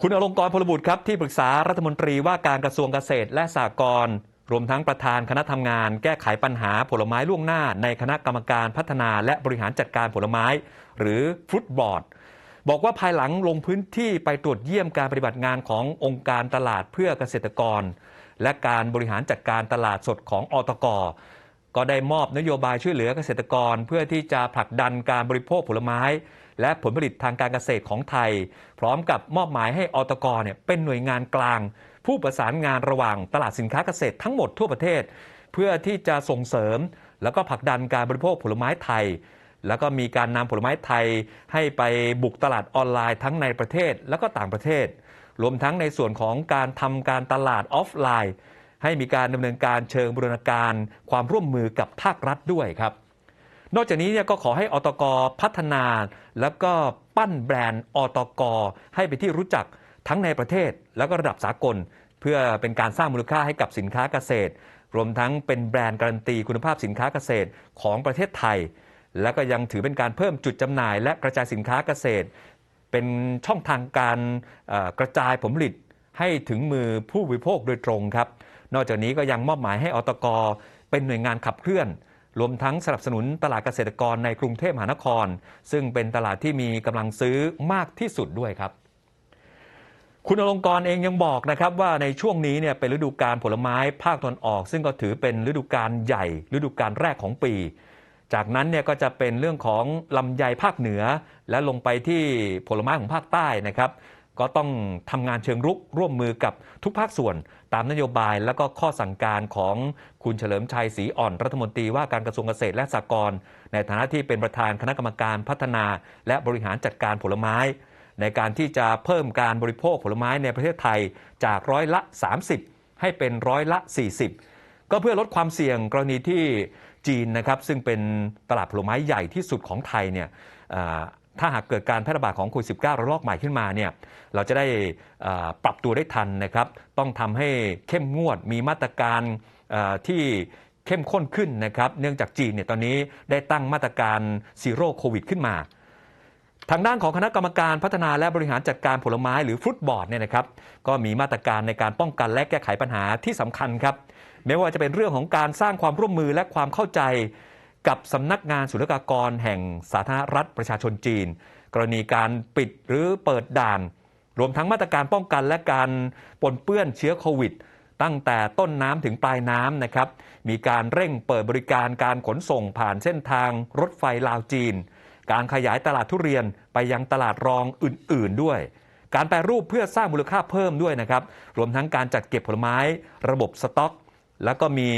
คุณอลงกรพลบุตรครับที่ปรึกษารัฐมนตรีว่าการกระทรวงเกษตรและสหกรณ์รวมทั้งประธานคณะทำงาน แก้ไขปัญหาผลไม้ล่วงหน้า ในคณะกรรมการพัฒนาและบริหารจัดการผลไม้ หรือฟรุตบอร์ดบอกว่าภายหลังลงพื้นที่ไปตรวจเยี่ยมการปฏิบัติงานขององค์การตลาดเพื่อเกษตรกร และการบริหารจัดการตลาดสดของอตกก็ได้มอบนโยบายช่วยเหลือเกษตรกร เพื่อที่จะผลักดันการบริโภคผลไม้ และผลผลิตทางการเกษตรของไทย พร้อมกับมอบหมายให้อตกเนี่ยเป็นหน่วยงานกลาง ผู้ประสานงานระหว่างตลาดสินค้าเกษตรทั้งหมดทั่วประเทศ เพื่อที่จะส่งเสริม แล้วก็ผลักดันการบริโภคผลไม้ไทย แล้วก็มีการนำผลไม้ไทย ให้ไปบุกตลาดออนไลน์ทั้งในประเทศแล้วก็ต่างประเทศ รวมทั้งในส่วนของการทำการตลาดออฟไลน์ ให้มีการดำเนินการเชิงบูรณาการ ความร่วมมือกับภาครัฐด้วยครับ นอกจากนี้เนี่ยก็ขอให้อตกพัฒนา แล้วก็ปั้นแบรนด์อตกให้เป็นที่รู้จักทั้งในประเทศแล้วก็ระดับสากล เพื่อเป็นการสร้างมูลค่าให้กับสินค้าเกษตร รวมทั้งเป็นแบรนด์การันตีคุณภาพสินค้าเกษตรของประเทศไทย และก็ยังถือเป็นการเพิ่มจุดจำหน่าย และกระจายสินค้าเกษตร เป็นช่องทางการกระจายผลผลิตให้ถึงมือผู้บริโภคโดยตรงครับ นอกจากนี้ก็ยังมอบหมายให้อตกเป็นหน่วยงานขับเคลื่อน รวมทั้งสนับสนุนตลาดเกษตรกรในกรุงเทพมหานคร ซึ่งเป็นตลาดที่มีกำลังซื้อมากที่สุดด้วยครับ คุณอลงกรเองยังบอกนะครับว่าในช่วงนี้เนี่ยเป็นฤดูกาลผลไม้ภาคตะวันออก ซึ่งก็ถือเป็นฤดูกาลใหญ่ ฤดูกาลแรกของปี จากนั้นเนี่ยก็จะเป็นเรื่องของลำไยภาคเหนือ และลงไปที่ผลไม้ของภาคใต้นะครับ ก็ต้องทำงานเชิงรุกร่วมมือกับทุกภาคส่วนตามนโยบายและก็ข้อสั่งการของคุณเฉลิมชัยศรีอ่อนรัฐมนตรีว่าการกระทรวงเกษตรและสหกรณ์ในฐานะที่เป็นประธานคณะกรรมการพัฒนา และบริหารจัดการผลไม้ ในการที่จะเพิ่มการบริโภคผลไม้ในประเทศไทยจากร้อยละ 30 ให้เป็นร้อยละ 40 ก็เพื่อลดความเสี่ยงกรณีที่จีนนะครับซึ่งเป็นตลาดผลไม้ใหญ่ที่สุดของไทยเนี่ย ถ้าหากเกิดการแพร่ระบาดของโควิด -19 ระลอกใหม่ขึ้นมาเนี่ยเราจะได้ปรับตัวได้ทันนะครับ ต้องทำให้เข้มงวดมีมาตรการที่เข้มข้นขึ้นนะครับ เนื่องจากจีนเนี่ยตอนนี้ได้ตั้งมาตรการซีโร่โควิดขึ้นมาทางด้านของคณะกรรมการพัฒนาและบริหารจัดการผลไม้หรือฟรุตบอร์ดเนี่ยนะครับก็มีมาตรการในการป้องกันและแก้ไขปัญหาที่สำคัญครับไม่ว่าจะเป็นเรื่องของการสร้างความร่วมมือและความเข้าใจ กับสำนักงานศุลกากรแห่งสาธารณรัฐประชาชนจีน กรณีการปิดหรือเปิดด่าน รวมทั้งมาตรการป้องกันและการปนเปื้อนเชื้อโควิด ตั้งแต่ต้นน้ำถึงปลายน้ำนะครับ มีการเร่งเปิดบริการการขนส่งผ่านเส้นทางรถไฟลาวจีน การขยายตลาดทุเรียนไปยังตลาดรองอื่น ๆ ด้วย การแปรรูปเพื่อสร้างมูลค่าเพิ่มด้วยนะครับ รวมทั้งการจัดเก็บผลไม้ ระบบสต็อก แล้วก็มี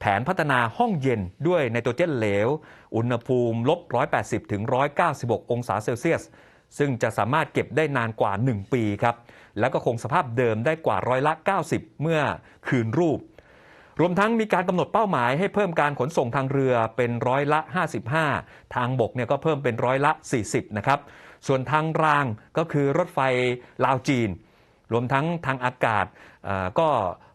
แผนพัฒนาห้องเย็นด้วยไนโตรเจนเหลว อุณหภูมิลบ 180 ถึง 196 องศาเซลเซียส ซึ่งจะสามารถเก็บได้นานกว่า 1 ปีครับ แล้วก็คงสภาพเดิมได้กว่าร้อยละ 90 เมื่อคืนรูป รวมทั้งมีการกำหนดเป้าหมายให้เพิ่มการขนส่งทางเรือเป็นร้อยละ 55 ทางบกเนี่ยก็เพิ่มเป็นร้อยละ 40 นะครับ ส่วนทางรางก็คือรถไฟลาวจีน รวมทั้งทางอากาศก็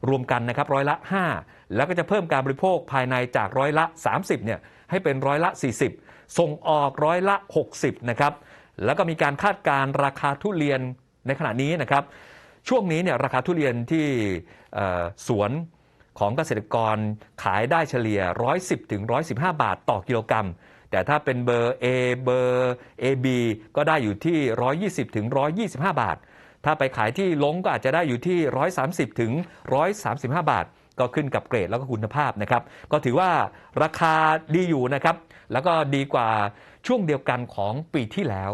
รวมกันนะครับร้อยละ 5 แล้วก็จะเพิ่มการบริโภคภายในจากร้อยละ 30เนี่ยให้เป็นร้อยละ 40 ส่งออกร้อยละ 60นะครับแล้วก็มีการคาดการราคาทุเรียนในขณะนี้นะครับ ช่วงนี้เนี่ยราคาทุเรียนที่สวนของเกษตรกรขายได้เฉลี่ย 110ถึง115 บาทต่อกิโลกรัม แต่ถ้าเป็นเบอร์ A เบอร์ AB ก็ได้อยู่ที่ 120ถึง125 บาท ถ้าไปขายที่ลงก็อาจจะได้อยู่ที่ 130 ถึง 135 บาท ก็ขึ้นกับเกรดแล้วก็คุณภาพนะครับ ก็ถือว่าราคาดีอยู่นะครับ แล้วก็ดีกว่าช่วงเดียวกันของปีที่แล้ว